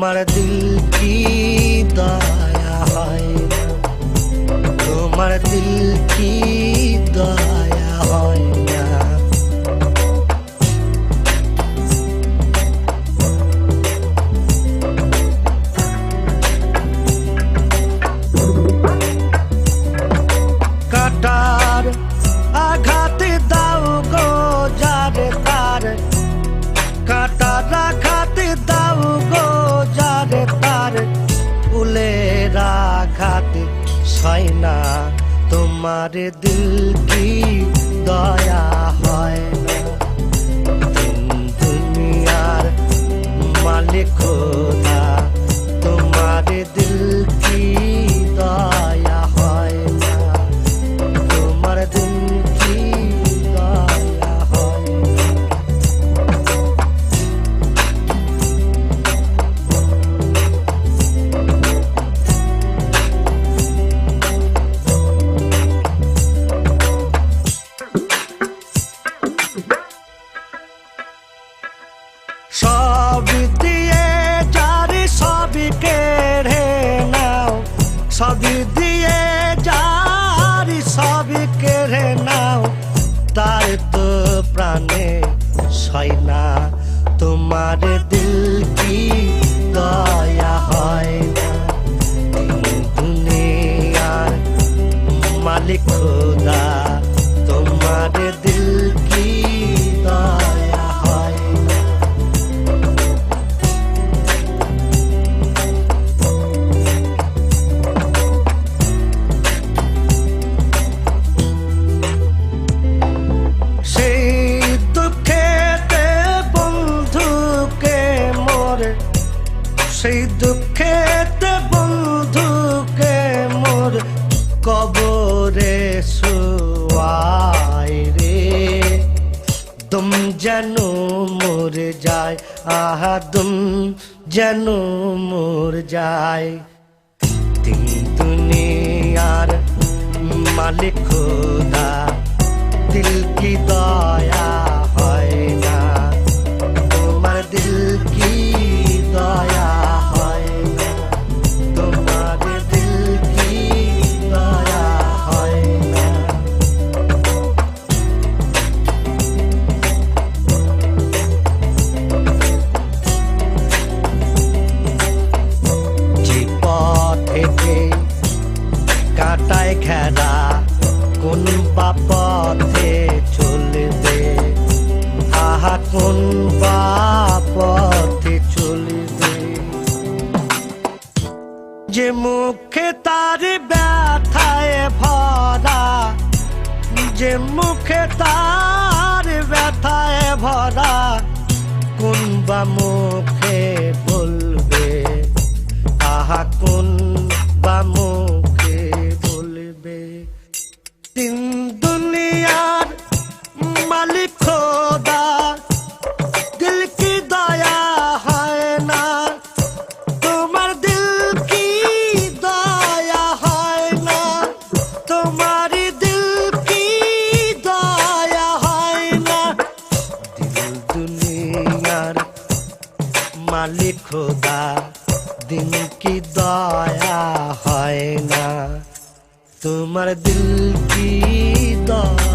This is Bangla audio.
তোমার দিল কি দয়া হয়? তোমার দিল কি দয়া হয়? সয় না। তোমার দিল কি দয়া হয়? সব দিয়ে যারি সবই কেড়ে নাও। সবই দিয়ে যারি সবই কেড়ে নাও। তার তো প্রাণে সয় না, তোমার দিল সেই দুঃখেতে বন্ধুকে মোর কবরে শুয়াই রে। দুম যেন মোর যায়, আহা, দুম যেন মোর যায়। তিন দুনিয়ার মালিক খোদা মুখে তার ব্যথায় ভরা যে মুখে তার ব্যথায় ভরা, কোন বা মুখে বলবে, আহা কোন বা মুখে মালিক খোদা দিন কি দয়া হয় না? তোমার দিল কি দয়া?